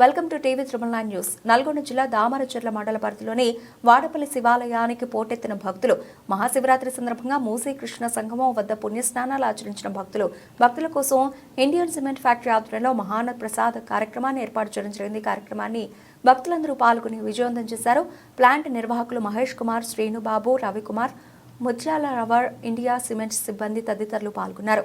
Welcome to TV త్రిమల్ nine news. Nalgonda జిల్లా దామరచెర్ల మండల పరిధిలోని వాడపల్లి శివాలయానికి పోటెత్తిన భక్తులు మహాశివరాత్రి సందర్భంగా మూసీ కృష్ణ సంగమం వద్ద పుణ్యస్నానాలు ఆచరించిన భక్తులు. భక్తుల కోసం ఇండియన్ సిమెంట్ ఫ్యాక్టరీ ఆధ్వర్యంలో మహాన ప్రసాద్ కార్యక్రమాన్ని ఏర్పాటు చేయడం జరిగింది. కార్యక్రమాన్ని భక్తులందరూ పాల్గొని విజయవంతం చేశారు. ప్లాంట్ నిర్వాహకులు మహేష్ కుమార్ శ్రీనుబాబు రవికుమార్ ముత్యాల రవర్ ఇండియా సిమెంట్ సిబ్బంది తదితరులు పాల్గొన్నారు.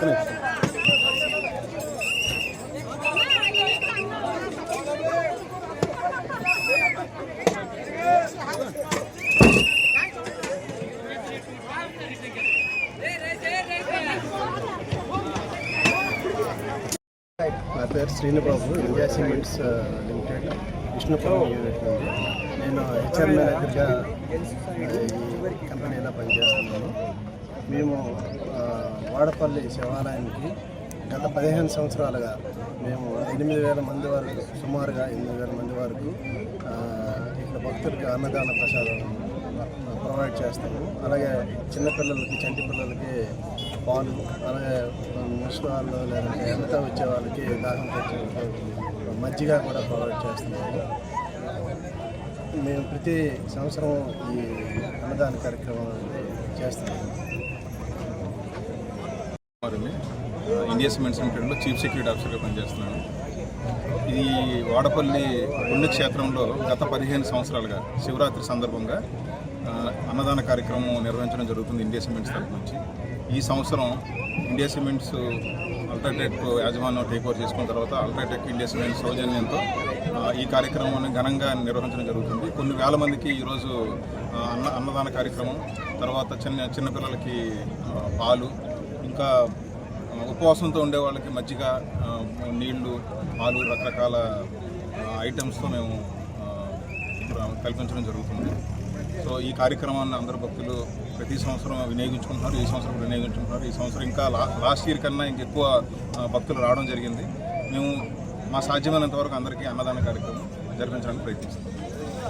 నా పేరు Srinubabu India cements limited. Vishnupuram unit నుండి నేను హెచ్ఎం మేనేజర్గా ఈ కంపెనీలో పనిచేస్తున్నాను. మేము వాడపల్లి శివాలయానికి గత పదిహేను సంవత్సరాలుగా మేము ఎనిమిది వేల మంది వరకు సుమారుగా ఎనిమిది వేల మంది వరకు ఇక్కడ భక్తులకి అన్నదాన ప్రసాదం ప్రొవైడ్ చేస్తాము. అలాగే చిన్నపిల్లలకి చంటి పిల్లలకి పాలు అలాగే ముసలి వాళ్ళు లేదంటే ఎంత వచ్చే వాళ్ళకి దాహం తెచ్చే మజ్జిగ కూడా ప్రొవైడ్ చేస్తున్నాము. మేము ప్రతి సంవత్సరం ఈ అన్నదాన కార్యక్రమం అనేది చేస్తున్నాము. కుమారుని ఇండియా సిమెంట్స్ లిమిటెడ్లో చీఫ్ సెక్యూరిటీ ఆఫీసర్గా పనిచేస్తున్నాను. ఈ వాడపల్లి పుణ్యక్షేత్రంలో గత పదిహేను సంవత్సరాలుగా శివరాత్రి సందర్భంగా అన్నదాన కార్యక్రమం నిర్వహించడం జరుగుతుంది ఇండియా సిమెంట్స్ తరఫు నుంచి. ఈ సంవత్సరం ఇండియా సిమెంట్స్ అల్ట్రాటెక్ యాజమాన్యం టేక్ ఓవర్ చేసుకున్న తర్వాత అల్ట్రాటెక్ ఇండియా సిమెంట్స్ సౌజన్యంతో ఈ కార్యక్రమాన్ని ఘనంగా నిర్వహించడం జరుగుతుంది. కొన్ని వేల మందికి ఈరోజు అన్న అన్నదాన కార్యక్రమం తర్వాత చిన్న చిన్నపిల్లలకి పాలు ఇంకా ఉపవాసంతో ఉండే వాళ్ళకి మజ్జిగ నీళ్ళు పాలు రకరకాల ఐటమ్స్తో మేము కల్పించడం జరుగుతుంది. సో ఈ కార్యక్రమాన్ని అందరు భక్తులు ప్రతి సంవత్సరం వినియోగించుకుంటున్నారు ఈ సంవత్సరం వినియోగించుకుంటున్నారు. ఈ సంవత్సరం ఇంకా లా లాస్ట్ ఇయర్ కన్నా ఇంకెక్కువ ఎక్కువ భక్తులు రావడం జరిగింది. మేము మా సాధ్యమైనంత వరకు అందరికీ అన్నదాన కార్యక్రమం జరిపించడానికి ప్రయత్నిస్తాం